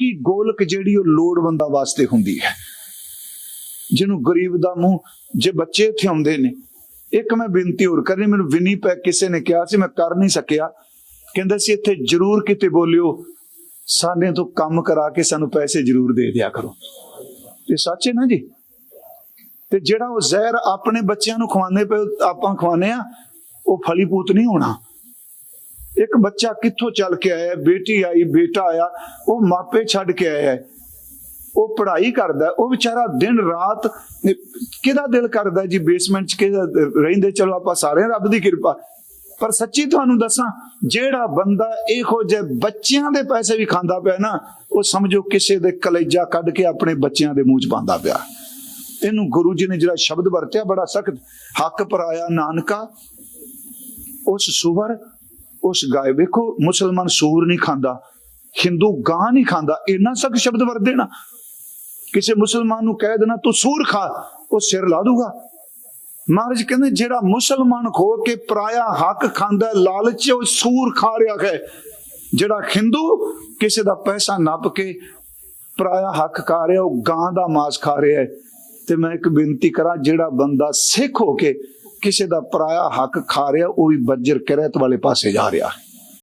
ਇੱਕੀ ਗੋਲਕ ਜਿਹੜੀ ਉਹ ਲੋੜਵੰਦਾਂ ਵਾਸਤੇ ਹੁੰਦੀ ਹੈ? ਜਿਹਨੂੰ ਗਰੀਬ ਦਾ ਮੂੰਹ, ਜੇ ਬੱਚੇ ਇੱਥੇ ਆਉਂਦੇ ਨੇ, ਇੱਕ ਮੈਂ ਬੇਨਤੀ ਹੋਰ ਕਰਨੀ, ਮੈਨੂੰ ਵਿਨੀ ਪੈ ਕਿਸੇ ਨੇ ਕਿਹਾ ਸੀ, ਮੈਂ ਕਰ ਨਹੀਂ ਸਕਿਆ। ਕਹਿੰਦਾ ਸੀ, ਇੱਥੇ ਜ਼ਰੂਰ ਕਿਤੇ ਬੋਲਿਓ, ਸਾਡੇ ਤੋਂ ਕੰਮ ਕਰਾ ਕੇ ਸਾਨੂੰ ਪੈਸੇ ਜ਼ਰੂਰ ਦੇ ਦਿਆ ਕਰੋ। ਇਹ ਸੱਚ ਹੈ ਨਾ ਜੀ? ਤੇ ਜਿਹੜਾ ਉਹ ਜ਼ਹਿਰ ਆਪਣੇ ਬੱਚਿਆਂ ਨੂੰ ਖਵਾਉਂਦੇ ਪਏ, ਆਪਾਂ ਖਵਾਉਂਦੇ ਆ ਉਹ ਫਲੀਪੂਤ ਨਹੀਂ ਹੋਣਾ। ਇੱਕ ਬੱਚਾ ਕਿੱਥੋਂ ਚੱਲ ਕੇ ਆਇਆ? ਬੇਟੀ ਆਈ, ਬੇਟਾ ਆਇਆ, ਉਹ ਮਾਪੇ ਛੱਡ ਕੇ ਆਇਆ ਹੈ। ਉਹ ਪੜ੍ਹਾਈ ਕਰਦਾ ਉਹ ਵਿਚਾਰਾ ਦਿਨ ਰਾਤ ਕਿਹਦਾ ਦਿਲ ਕਰਦਾ ਜੀ ਬੇਸਮੈਂਟ 'ਚ ਕਿਹਦਾ ਰਹਿੰਦੇ? ਚਲੋ ਆਪਾਂ ਸਾਰੇ ਰੱਬ ਦੀ ਕਿਰਪਾ। ਪਰ ਸੱਚੀ ਤੁਹਾਨੂੰ ਦੱਸਾਂ, ਜਿਹੜਾ ਬੰਦਾ ਇਹੋ ਜਿਹੇ ਬੱਚਿਆਂ ਦੇ ਪੈਸੇ ਵੀ ਖਾਂਦਾ ਪਿਆ ਨਾ, ਉਹ ਸਮਝੋ ਕਿਸੇ ਦੇ ਕਲੇਜਾ ਕੱਢ ਕੇ ਆਪਣੇ ਬੱਚਿਆਂ ਦੇ ਮੂੰਹ 'ਚ ਪਾਉਂਦਾ ਪਿਆ। ਇਹਨੂੰ ਗੁਰੂ ਜੀ ਨੇ ਜਿਹੜਾ ਸ਼ਬਦ ਵਰਤਿਆ, ਬੜਾ ਸਖਤ। ਹੱਕ ਪਰਾਇਆ ਨਾਨਕਾ, ਉਸ ਸੁਵਰ ਉਸ ਗਾਏ ਵੇਖੋ, ਮੁਸਲਮਾਨ ਸੂਰ ਨਹੀਂ ਖਾਂਦਾ, ਹਿੰਦੂ ਗਾਂ ਨਹੀਂ ਖਾਂਦਾ, ਇੰਨਾ ਸਖਤ ਸ਼ਬਦ ਵਰਤ ਦੇਣਾ। ਕਿਸੇ ਮੁਸਲਮਾਨ ਨੂੰ ਕਹਿ ਦੇਣਾ, ਤੂੰ ਸੂਰ ਖਾ, ਉਹ ਸਿਰ ਲਾ ਦੂਗਾ। ਮਹਾਰਾਜ ਕਹਿੰਦੇ, ਜਿਹੜਾ ਮੁਸਲਮਾਨ ਖੋ ਕੇ ਪਰਾਇਆ ਹੱਕ ਖਾਂਦਾ ਲਾਲਚ ਉਹ ਸੂਰ ਖਾ ਰਿਹਾ ਹੈ। ਜਿਹੜਾ ਹਿੰਦੂ ਕਿਸੇ ਦਾ ਪੈਸਾ ਨੱਪ ਕੇ ਪਰਾਇਆ ਹੱਕ ਖਾ ਰਿਹਾ, ਉਹ ਗਾਂ ਦਾ ਮਾਸ ਖਾ ਰਿਹਾ ਹੈ। ਤੇ ਮੈਂ ਇੱਕ ਬੇਨਤੀ ਕਰਾਂ, ਜਿਹੜਾ ਬੰਦਾ ਸਿੱਖ ਹੋ ਕੇ ਕਿਸੇ ਦਾ ਪਰਾਇਆ ਹੱਕ ਖਾ ਰਿਹਾ, ਉਹ ਵੀ ਬੱਜਰ ਕਿਰਤ ਵਾਲੇ ਪਾਸੇ ਜਾ ਰਿਹਾ। ਹੈ